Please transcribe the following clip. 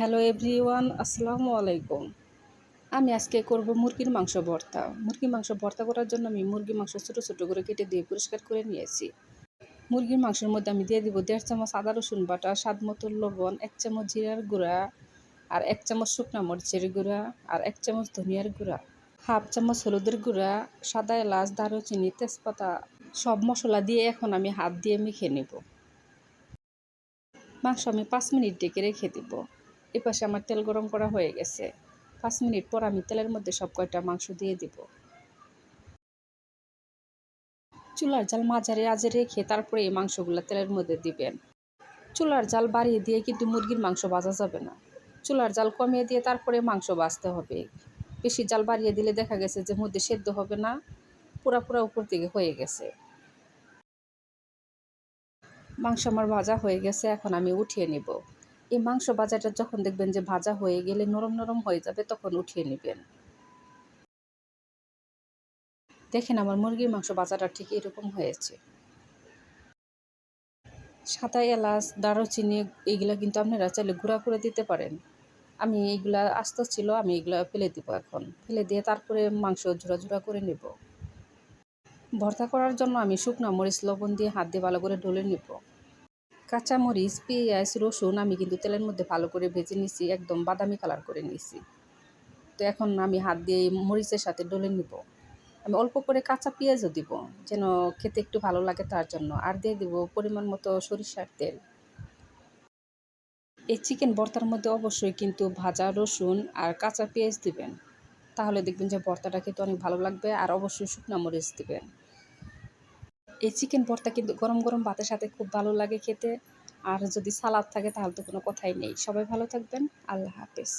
Hello everyone আসসালামু আলাইকুম আমি আজকে করব মুরগির মাংস ভর্তা। মুরগির মাংস ভর্তা করার জন্য আমি মুরগির মাংস ছোটো ছোটো করে কেটে দিয়ে পরিষ্কার করে নিয়েছি। মুরগির মাংসের মধ্যে আমি দিয়ে দিব দেড় চামচ আদা, রসুন বাটা, স্বাদ মতো লবণ, এক চামচ জিরার গুঁড়া আর এক চামচ শুকনা মরিচের গুঁড়া আর এক চামচ ধনিয়ার গুঁড়া, হাফ চামচ হলুদের গুঁড়া, সাদা এলাচ, দারুচিনি, তেজপাতা সব মশলা দিয়ে এখন আমি হাত দিয়ে মেখে নেব। মাংস আমি পাঁচ মিনিট ডেকে রেখে দিব। এপাশে আমার তেল গরম করা হয়ে গেছে। পাঁচ মিনিট পর আমি তেলের মধ্যে সব কয়টা মাংস দিয়ে দিব। চুলার জাল মাঝারে আজে রেখে তারপরে এই মাংসগুলো তেলের মধ্যে দিবেন। চুলার জাল বাড়িয়ে দিয়ে কিন্তু মুরগির মাংস ভাজা যাবে না। চুলার জাল কমিয়ে দিয়ে তারপরে মাংস ভাজতে হবে। বেশি জাল বাড়িয়ে দিলে দেখা গেছে যে মধ্যে সেদ্ধ হবে না পুরা পুরা উপর থেকে হয়ে গেছে। মাংস আমার ভাজা হয়ে গেছে, এখন আমি উঠিয়ে নিব। এই মাংস ভাজাটা যখন দেখবেন যে ভাজা হয়ে গেলে নরম নরম হয়ে যাবে, তখন উঠিয়ে নেবেন। দেখেন আমার মুরগির মাংস ভাজাটা ঠিক এরকম হয়েছে। সাদা এলাচ, দারুচিনি, এইগুলা কিন্তু আপনারা চাইলে গুঁড়া করে দিতে পারেন। আমি এইগুলা আস্ত ছিল, আমি এগুলা ফেলে দিব এখন। ফেলে দিয়ে তারপরে মাংস ঝুড়া ঝুড়া করে নেব। ভর্তা করার জন্য আমি শুকনা মরিচ, লবণ দিয়ে হাত দিয়ে ভালো করে ডলে নেব। কাঁচামরিচ, পেঁয়াজ, রসুন আমি কিন্তু তেলের মধ্যে ভালো করে ভেজে নিছি, একদম বাদামি কালার করে নিছি। তো এখন আমি হাত দিয়ে মরিচের সাথে ডলে নিব। আমি অল্প করে কাঁচা পেঁয়াজও দিব, যেন খেতে একটু ভালো লাগে তার জন্য, আর দিয়ে দিব পরিমাণ মতো সরিষার তেল। এই চিকেন ভর্তার মধ্যে অবশ্যই কিন্তু ভাজা রসুন আর কাঁচা পেঁয়াজ দিবেন। তাহলে দেখবেন যে ভর্তাটা খেতে অনেক ভালো লাগবে, আর অবশ্যই শুকনা মরিচ দিবেন। এই চিকেন ভর্তা কিন্তু গরম গরম ভাতের সাথে খুব ভালো লাগে খেতে। আর যদি সালাদ থাকে তাহলে তো কোনো কথাই নেই। সবাই ভালো থাকবেন। আল্লাহ হাফেজ।